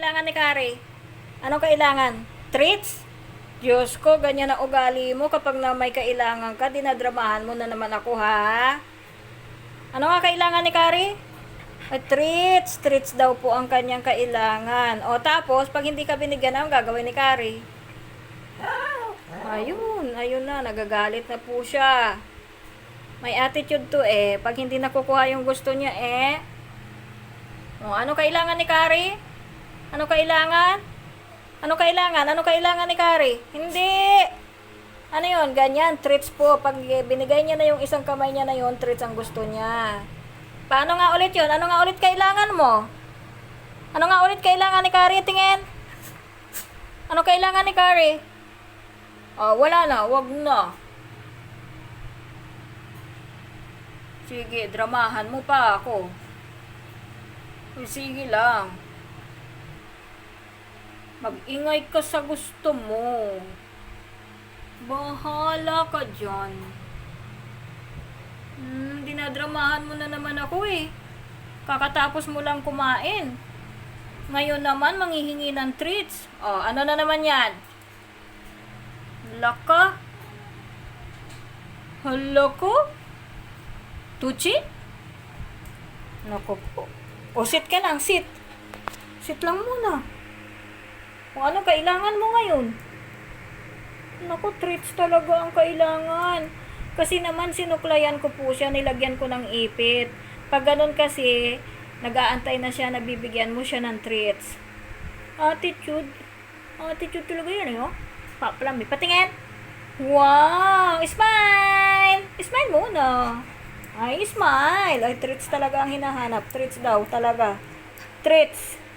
kailangan ni Kari? Anong kailangan? Treats? Diyos ko, ganyan ang ugali mo kapag na may kailangan ka, dinadramahan mo na naman ako, ha? Ano nga kailangan ni Kari? Ay, treats. Treats daw po ang kanyang kailangan. O tapos, pag hindi ka binigyan, ang gagawin ni Kari? Ayun, ayun na, nagagalit na po siya. May attitude to eh. Pag hindi nakukuha yung gusto niya eh. O, ano kailangan ni Kari? Ano kailangan? Ano kailangan? Ano kailangan ni Kari? Hindi! Ano yun? Ganyan, treats po. Pag binigay niya na yung isang kamay niya na yun, treats ang gusto niya. Paano nga ulit yun? Ano nga ulit kailangan mo? Ano nga ulit kailangan ni Kari? Tingin. Ano kailangan ni Kari? Oh, wala na. Wag na. Sige, dramahan mo pa ako. Sige lang. Mag-ingay ka sa gusto mo. Bahala ka dyan. Hmm, dinadramahan mo na naman ako eh. Kakatapos mo lang kumain. Ngayon naman, manghihingi ng treats. Oh, ano na naman yan? Laka? Hala ko? Tuchi? Nako po. O, sit ka lang, sit. Sit lang muna. Kung ano kailangan mo ngayon? Naku, treats talaga ang kailangan. Kasi naman sinuklayan ko po siya, nilagyan ko ng ipit. Pag ganun kasi, nag-aantay na siya, nabibigyan mo siya ng treats. Attitude. Attitude talaga yan eh, oh. Papalami. Patingin. Wow! Smile! Smile muna. Ay, smile. Ay, treats talaga ang hinahanap. Treats daw, talaga. Treats.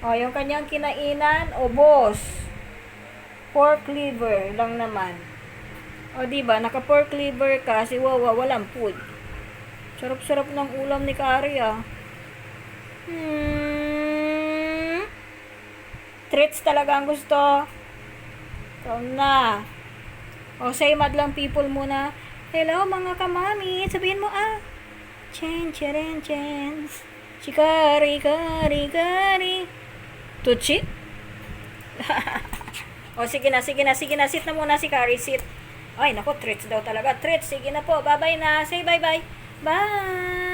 O, yung kanyang kinainan, o boss. Pork liver lang naman. O, di ba Naka pork liver ka, si Wawa, walang food. Sarap-sarap ng ulam ni Kari, ah. Hmm. Treats talaga ang gusto. Ikaw na. O, say madlang people muna. Hello, mga kamami. Sabihin mo, ah. Chen, chen, chen. Chikari, kari, kari. Tuchi? o, sige na, sige na, sige na. Sit na muna si Kari, sit. Ay, nako, treats daw talaga. Treats, sige na po. Bye-bye na. Say bye-bye. Bye!